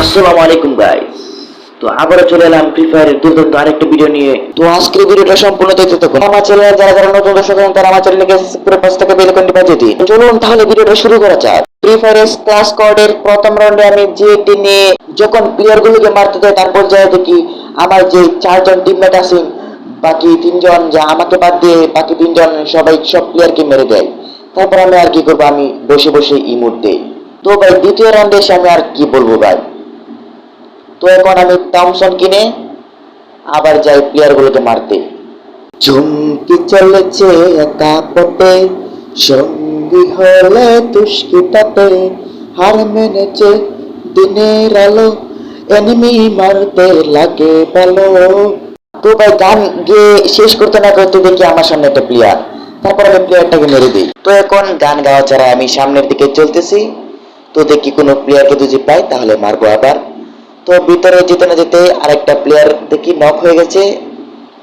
আসসালামু আলাইকুম গাইস তো আবারও চলে এলাম ফ্রি ফায়ারের দুর্দান্ত আরেকটা ভিডিও নিয়ে। তো আজকের ভিডিওটা সম্পূর্ণ থাকুন। আমার যারা যারা নতুন তারা আমার বাজিয়ে চলুন তাহলে ভিডিওটা শুরু করা যাক। ফ্রি ফায়ারের ক্লাস প্রথম রাউন্ডে আমি যে টিমে যখন প্লেয়ার গুলোকে মারতে যাই, তারপর যায় দেখি আমার যে চারজন টিমমেট আছেন বাকি তিনজন যা আমাকে বাদ দিয়ে বাকি তিনজন সবাই সব প্লেয়ারকে মেরে দেয়। তারপর আমি আর কি করব? আমি বসে বসে ইমোট দেই তো ভাই দ্বিতীয় রাউন্ডে এসে আমি আর কি বলব ভাই? তো এখন আমি থমসন কিনে আবার যাই প্লেয়ারগুলোকে মারতে। চমকি চলেছে একা পথে সঙ্গী হলে তুষ্কিটাতে হার মেনেছে দিনের আলো এনিমি মারতে লাগে ভালো তো ভাই গান গিয়ে শেষ করতে না করতে দেখি আমার সামনে একটা প্লেয়ার তারপর প্লেয়ারটাকে মেরে দিই। তো এখন গান গাওয়া ছাড়া আমি সামনের দিকে চলতেছি। তো দেখি কোনো প্লেয়ারকে যদি পাই, তাহলে মারবো আবার। তো ভিতরে যেতে না যেতে আরেকটা প্লেয়ার দেখি নক হয়ে গেছে।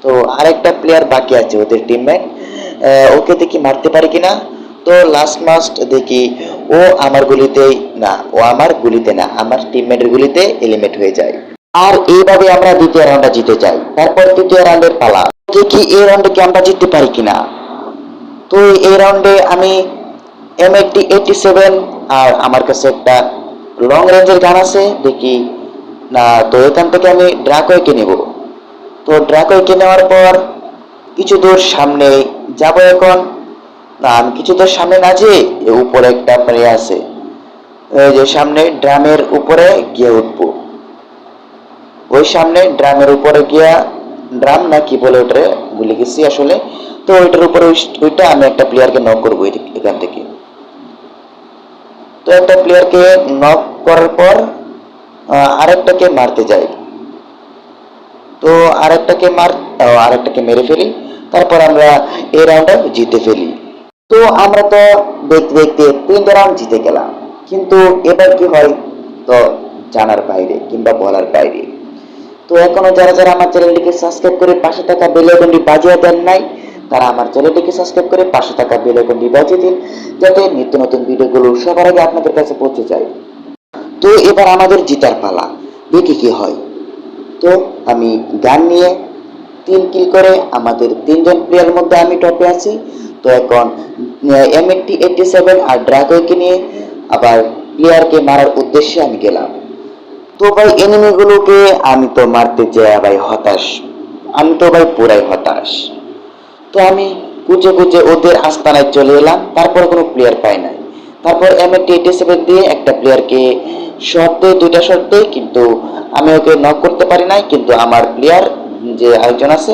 তো আরেকটা প্লেয়ার বাকি আছে ওদের টিমমেট ওকে দেখি মারতে পারি কিনা? তো লাস্ট মাস্ট দেখি ও আমার গুলিতেই না, ও আমার গুলিতে না, আমার টিমমেটের গুলিতে এলিমেট হয়ে যায়। আর এইভাবে আমরা দ্বিতীয় রাউন্ডটা জিতে যাই। তারপর তৃতীয় রাউন্ডের পালা। দেখি এই রাউন্ডে কি আমরা জিততে পারি কিনা। তো এই রাউন্ডে আমি এম এইটটি এইটটি সেভেন আর আমার কাছে একটা লং রেঞ্জের গান আছে, দেখি। না, তো এখান থেকে আমি ড্রাকওয়েকে নেব। তো ড্রাকওয়েকে নেওয়ার পর কিছু দূর সামনে যাব এখন। না, আমি কিছু দূর সামনে না এ উপরে একটা প্লে আছে। এই যে সামনে ড্রামের উপরে গিয়ে উঠবো। ওই সামনে ড্রামের উপরে গিয়া ড্রাম না কি বলে ওটারে ভুলে গেছি আসলে। তো ওইটার উপরে ওইটা আমি একটা প্লেয়ারকে নক করব এখান থেকে। তো একটা প্লেয়ারকে নক করার পর আরেকটাকে মারতে যাই। তো আরেকটাকে মার আরেকটাকে মেরে ফেলি। তারপর আমরা এই রাউন্ডটা জিতে ফেলি। তো আমরা তো দেখতে দেখতে তিনটা রাউন্ড জিতে গেলাম। কিন্তু এবার কি হয়? তো জানার বাইরে কিংবা বলার বাইরে। তো এখনও যারা যারা আমার চ্যানেলটিকে সাবস্ক্রাইব করে পাশে থাকা বেল আইকনটি বাজিয়ে দেন নাই তারা আমার চ্যানেলটিকে সাবস্ক্রাইব করে পাশে থাকা বেল আইকনটি বাজিয়ে দিন, যাতে নিত্য নতুন ভিডিওগুলো সবার আগে আপনাদের কাছে পৌঁছে যায়। তো এবার আমাদের জিতার পালা, দেখি কি হয়। তো আমি গান নিয়ে তিন কিল করে আমাদের তিনজন প্লেয়ারের মধ্যে আমি টপে আছি। তো এখন এম এইটটি এইটটি সেভেন আর ড্রাগোকে নিয়ে আবার প্লেয়ারকে মারার উদ্দেশ্যে আমি গেলাম। তো ভাই এনিমিগুলোকে আমি তো মারতে যাই ভাই, হতাশ। আমি তো ভাই পুরাই হতাশ। তো আমি কুচে কুচে ওদের আস্তানায় চলে এলাম, তারপর কোনো প্লেয়ার পাই নাই। তারপর এম এইটটি সেভেন দিয়ে একটা প্লেয়ারকে দেয়, দুইটা দেয়, কিন্তু আমি ওকে নক করতে পারি নাই, কিন্তু আমার প্লেয়ার যে আরেকজন আছে,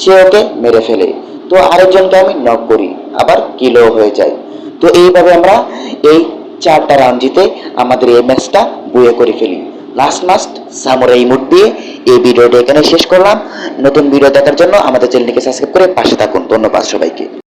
সে ওকে মেরে ফেলে। তো আরেকজনকে আমি নক করি, আবার কিলো হয়ে যায়। তো এইভাবে আমরা এই চারটা রাউন্ড জিতে আমাদের এই ম্যাচটা বয়ে করে ফেলি। লাস্ট মাস্ট সামুরাই মুড দিয়ে এই ভিডিওটা এখানে শেষ করলাম। নতুন ভিডিও দেখার জন্য আমাদের চ্যানেলটিকে সাবস্ক্রাইব করে পাশে থাকুন। ধন্যবাদ সবাইকে।